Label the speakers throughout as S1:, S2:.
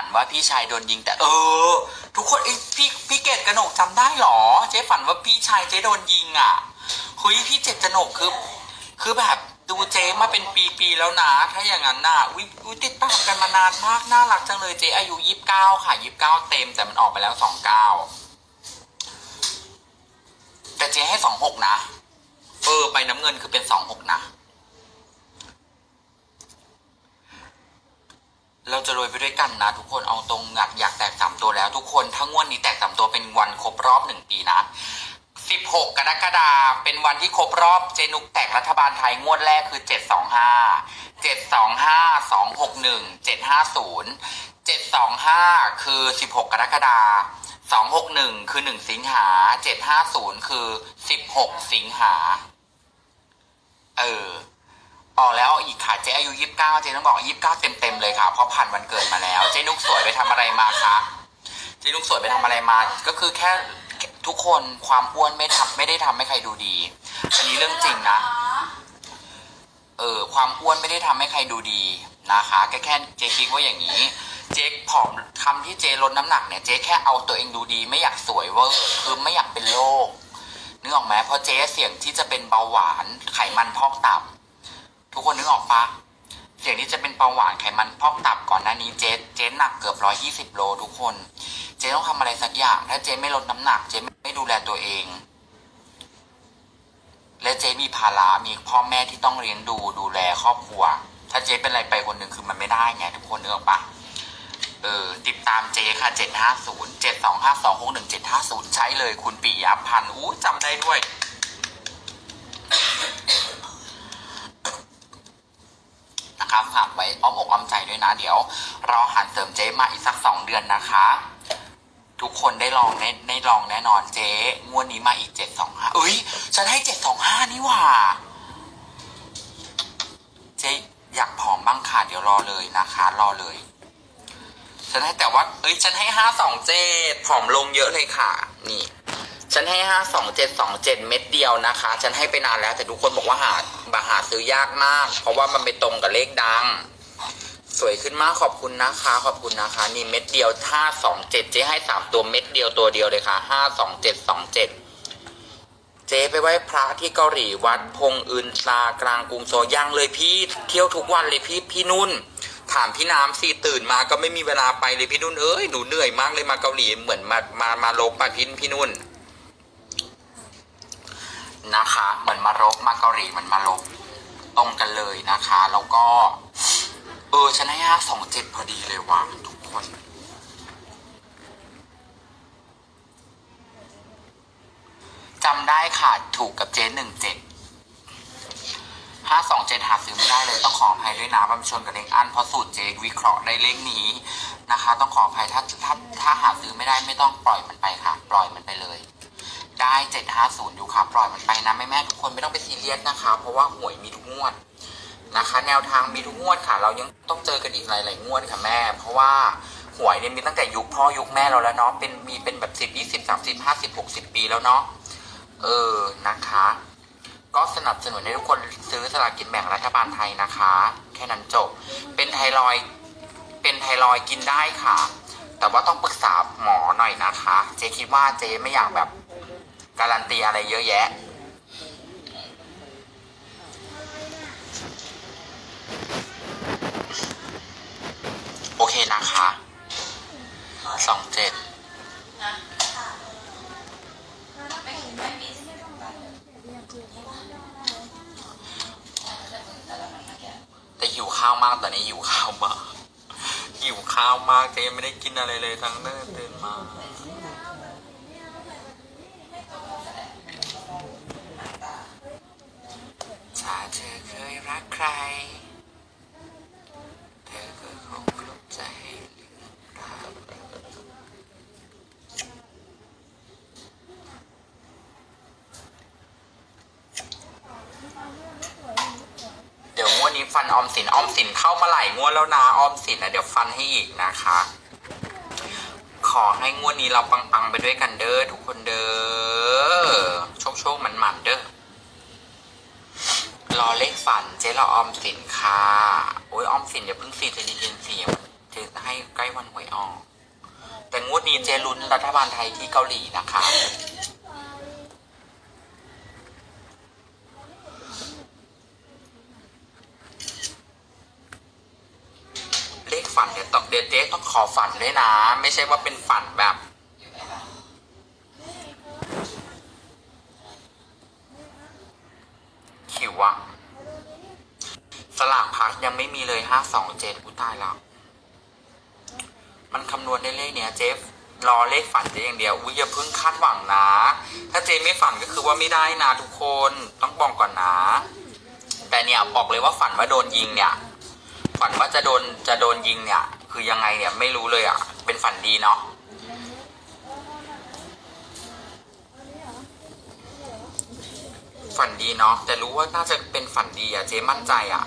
S1: ฝันว่าพี่ชายโดนยิง แต่เออ ทุกคนไอยพี่พี่เกดกระหนกจำได้เหรอ เจ๊ฝันว่าพี่ชายเจ๊โดนยิงอะเฮ้ยพี่เจ็ดกระหนกคือ คือแบบดูเจ๊มาเป็นปีๆแล้วนะถ้าอย่างนั้นน่ะวิวติดตามกันมานานมากน่ารักจังเลยเจ๊อายุยี่สิบเก้าค่ะยี่สิบเก้าเต็มแต่มันออกไปแล้วสองเก้าแต่เจ๊ให้สองหกนะเออไปน้ำเงินคือเป็นสองหกนะ เราจะรวยไปด้วยกันนะทุกคนเอาตรงอยากอยากแตกสามตัวแล้ว ทุกคนถ้างวดนี้แตกสามตัวเป็นวันครบรอบหนึ่งปีนะสิบหกกรกฎาคมเป็นวันที่ครบรอบเจนุกแตกรัฐบาลไทยงวดแรกคือเจ็ดสองห้าเจ็ดสองห้าสองหกหนึ่งเจ็ดห้าศูนย์เจ็ดสองห้าคือสิบหกกรกฎาสองหกหนึ่งคือหนึ่งสิงหาเจ็ดห้าศูนย์คือสิบหกสิงหา เออ ออกแล้วอีกค่ะเจ๊อายุยี่สิบเก้าเจ๊ต้องบอกยี่สิบเก้าเต็มเต็มๆเลยค่ะเพราะผ่านวันเกิดมาแล้ว เจ๊นุกสวยไปทำอะไรมาคะเจ๊นุกสวยไปทำอะไรมา ก็คือแค่ทุกคนความอ้วนไม่ทำไม่ได้ทำให้ใครดูดีอันนี้เรื่องจริงนะเออความอ้วนไม่ได้ทำให้ใครดูดีนะคะแค่แค่เจ๊คิดว่าอย่างนี้ เจ๊ผอมคำที่เจ๊ลดน้ำหนักเนี่ยเจ๊แค่เอาตัวเองดูดี ไม่อยากสวยเวอร์คือไม่อยากเป็นโรคนึกออกไหมเพราะเจ๊เสี่ยงที่จะเป็นเบาหวานไขมันพอกตับ ทุกคนนึกออกปะเสี่ยงที่จะเป็นเบาหวานไขมันพอกตับก่อนหน้านี้เจ๊เจ๊หนักเกือบร้อยี่สิบโลทุกคน เจ๊ต้องทำอะไรสักอย่าง ถ้าเจ๊ไม่ลดน้ำหนักเจ๊ไม่ดูแลตัวเอง และเจ๊มีภาระมีพ่อแม่ที่ต้องเลี้ยงดูดูแลครอบครัว ถ้าเจ๊เป็นอะไรไปคนหนึ่งคือมันไม่ได้ไงทุกคนนึกออกปะเออติดตามเจ๊ค่ะเจ็ดห้าศูนย์เจ็ดสองห้าสองหกหนึ่งเจ็ดห้าศูนย์ใช้เลยคุณปียพันธ์อู้จำได้ด้วย นะครับฝากไว้อ้อมอกอ้อมใจด้วยนะ เดี๋ยวรอหันเสริมเจ๊มาอีกสักสองเดือนนะคะ ทุกคนได้ลองได้ได้ลองแน่นอนเจ๊งวดนี้มาอีกเจ็ดสองห้าเอ้ย ฉันให้เจ็ดสองห้านี่หว่า เจ๊อยากผอมบ้างค่ะเดี๋ยวรอเลยนะคะ รอเลย ฉันให้แต่ว่า เอ้ย ฉันให้ห้าสองเจ็ดผอมลงเยอะเลยค่ะ นี่ ฉันให้ห้าสองเจ็ดสองเจ็ดเม็ดเดียวนะคะ ฉันให้ไปนานแล้วแต่ทุกคนบอกว่าหาบาหาซื้อยากมาก เพราะว่ามันไปตรงกับเลขดัง สวยขึ้นมากขอบคุณนะคะ ขอบคุณนะคะ นี่เม็ดเดียวห้าสองเจ็ดเจ๊ให้สามตัวเม็ดเดียวตัวเดียวเลยค่ะห้าสองเจ็ดสองเจ็ดเจ๊ไปไหว้พระที่เกาหลีวัดพงอึนซากลางกรุงโซยังเลยพี่เที่ยวทุกวันเลยพี่พี่นุ่นถามพี่น้ำสิตื่นมาก็ไม่มีเวลาไปเลยพี่นุ่นเอ้ยหนูเหนื่อยมากเลยมาเกาหลีเหมือนมามามาลบมาพินพี่นุ่น นะคะ เหมือนมารบมาเกาหลีเหมือนมาลบตรงกันเลยนะคะ แล้วก็ เออฉันให้าสองเจ็ดพอดีเลยว่ะทุกคน จำได้ค่ะถูกกับเจนหนึ่งเจ็ดห้าสองเจ็ดหาซื้อไม่ได้เลยต้องขออภัยด้วยนะบำชนกับเลขอันเพราะสูตรเจ๊วิเคราะห์ได้เลขนี้นะคะ ต้องขออภัยถ้าถ้าถ้าหาซื้อไม่ได้ไม่ต้องปล่อยมันไปค่ะ ปล่อยมันไปเลย ได้เจ็ดห้าศูนย์อยู่ค่ะ ปล่อยมันไปนะแม่แม่ๆทุกคนไม่ต้องไปซีเรียสนะคะ เพราะว่าหวยมีทุกงวดนะคะ แนวทางมีทุกงวดค่ะ เรายังต้องเจอกันอีกหลายๆงวดค่ะแม่ เพราะว่าหวยเนี่ยมีตั้งแต่ยุคพ่อยุคแม่เราแล้วเนาะเป็นมีเป็นแบบสิบยี่สิบสามสิบห้าสิบหกสิบปีแล้วเนาะเออนะคะ ก็สนับสนุนให้ทุกคนซื้อสลากกินแบ่งรัฐบาลไทยนะคะ แค่นั้นจบ เป็นไทรอยเป็นไทรอยกินได้ค่ะ แต่ว่าต้องปรึกษาหมอหน่อยนะคะ เจ๊คิดว่าเจ๊ไม่อยากแบบ การันตีอะไรเยอะแยะ โอเคนะคะสองเจ็ดแต่หิวข้าวมากตอนนี้หิวข้าวมากหิวข้าวมากเจ๊ไม่ได้กินอะไรเลยทั้งเดินตื่นมา ถ้าเธอเคยรักใคร เธอก็คงเข้าใจรักเดี๋ยวงวดนี้ฟันออมสินออมสินเข้ามาหลายงวดแล้วนะออมสินนะเดี๋ยวฟันให้อีกนะคะ ขอให้งวดนี้เราปังๆไปด้วยกันเด้อทุกคนเด้อโชคโชคๆมันมันๆเด้อ รอเลข ฝันเจ๊รอออมสินค่ะ โอ้ยออมสินอย่าเพิ่งสีใจเย็นๆสิเจให้ใกล้วันหวยออก แต่งวดนี้เจลุ้นรัฐบาลไทยที่เกาหลีนะคะ เลขฝันเดี๋ยวต้องเดี๋ยวเจ๊ต้องขอฝันด้วยนะ ไม่ใช่ว่าเป็นฝันแบบขิวอะ สลากพักยังไม่มีเลยห้าสองเจ็ดอุตายแล้วมันคำนวณได้เลขเนี้ยเจฟรอเลขฝันเจอย่างเดียวอุ้ยอย่าเพิ่งคาดหวังนะ ถ้าเจไม่ฝันก็คือว่าไม่ได้นะทุกคนต้องบอกก่อนนะ แต่เนี่ยบอกเลยว่าฝันว่าโดนยิงเนี่ยฝันว่าจะโดนจะโดนยิงเนี่ย คือยังไงเนี่ยไม่รู้เลยอะ่ะ เป็นฝันดีเนาะฝันดีเนาะแต่รู้ว่าน่าจะเป็นฝันดีอะ่ะเจ๊มั่นใจอะ่ะ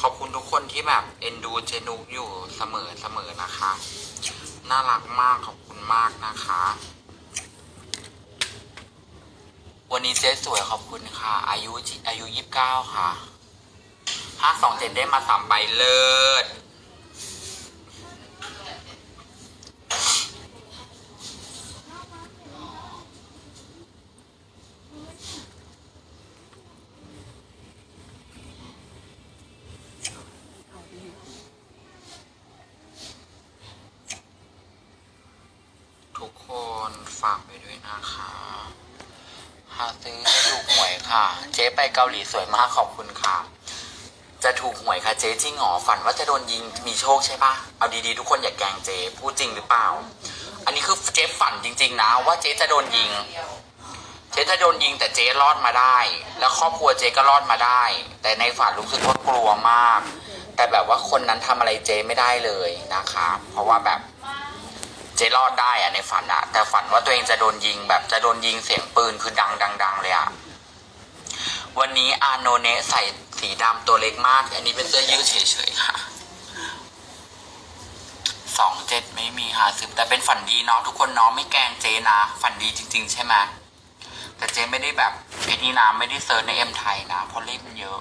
S1: ขอบคุณ ที่แบบเอ็นดูเจนุกอยู่เสมอเสมอนะคะ น่ารักมากขอบคุณมากนะคะ วันนี้เจ๊สวยขอบคุณค่ะ อายุอายุยี่สิบเก้าค่ะห้าสองเจ็ดได้มาสามใบเลิศ ทุก คนฝากไปด้วยนะคะหาซื้อจะถูกหวยค่ะ เจ๊ไปเกาหลีสวยมากขอบคุณค่ะ จะถูกหวยค่ะเจ๊จริงหรอฝันว่าจะโดนยิงมีโชคใช่ปะเอาดีๆทุกคนอย่าแกล้งเจ๊พูดจริงหรือเปล่า อันนี้คือเจ๊ฝันจริง ๆ นะ ว่าเจ๊จะโดนยิง เจ๊จะโดนยิงแต่เจ๊รอดมาได้ แล้วครอบครัวเจ๊ก็รอดมาได้ แต่ในฝันรู้สึกว่ากลัวมาก แต่แบบว่าคนนั้นทำอะไรเจ๊ไม่ได้เลยนะคะ เพราะว่าแบบ เจรอดได้อะในฝันอะแต่ฝันว่าตัวเองจะโดนยิงแบบจะโดนยิงเสียงปืนคือดังดังดังเลยอะวันนี้อาโนเนะใส่สีดำตัวเล็กมาก อันนี้เป็นเสื้อยืดเฉยๆค่ะสองเจ็ดไม่มีหาซึมแต่เป็นฝันดีเนาะทุกคนเนาะไม่แกงเจนะ ฝันดีจริง ๆ ใช่ไหมแต่เจไม่ได้แบบไอ้นี่นะไม่ได้เซิร์ชในเอ็มไทยนะเพราะเลขมันเยอะ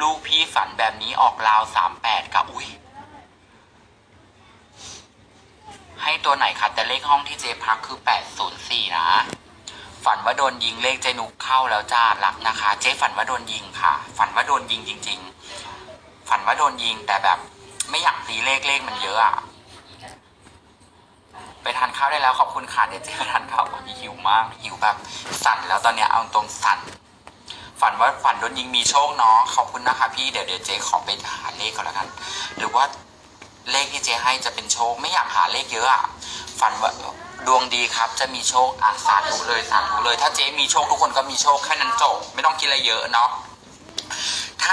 S1: ลูกพี่ฝันแบบนี้ออกราวสามแปดกับอุ้ย ให้ตัวไหนคะแต่เลขห้องที่เจพักคือ 804 นะ ฝันว่าโดนยิงเลขเจนุกเข้าแล้วจ้ารักนะคะ เจ๊ฝันว่าโดนยิงค่ะ ฝันว่าโดนยิงจริง ๆ ฝันว่าโดนยิงแต่แบบไม่อยากตีเลขเลขมันเยอะอะไปทานข้าวได้แล้วขอบคุณค่ะเดี๋ยวเจ๊ไปทานข้าวก่หิวมากหิวแบบสั่นแล้วตอนเนี้ยเอาตรงสั่น ฝันว่าฝันโดนยิงมีโชคเนาะขอบคุณนะคะ พี่เดี๋ยวเดี๋ยวเจ๊ขอไปหาเลขก่อนแล้วกัน หรือว่า เลขที่เจให้จะเป็นโชค ไม่อยากหาเลขเยอะอะฝันว่าดวงดีครับ จะมีโชคอะสาธุเลยสาธุเลย ถ้าเจ๊มีโชคทุกคนก็มีโชคแค่นั้นจบไม่ต้องคิดอะไรเยอะเนาะถ้า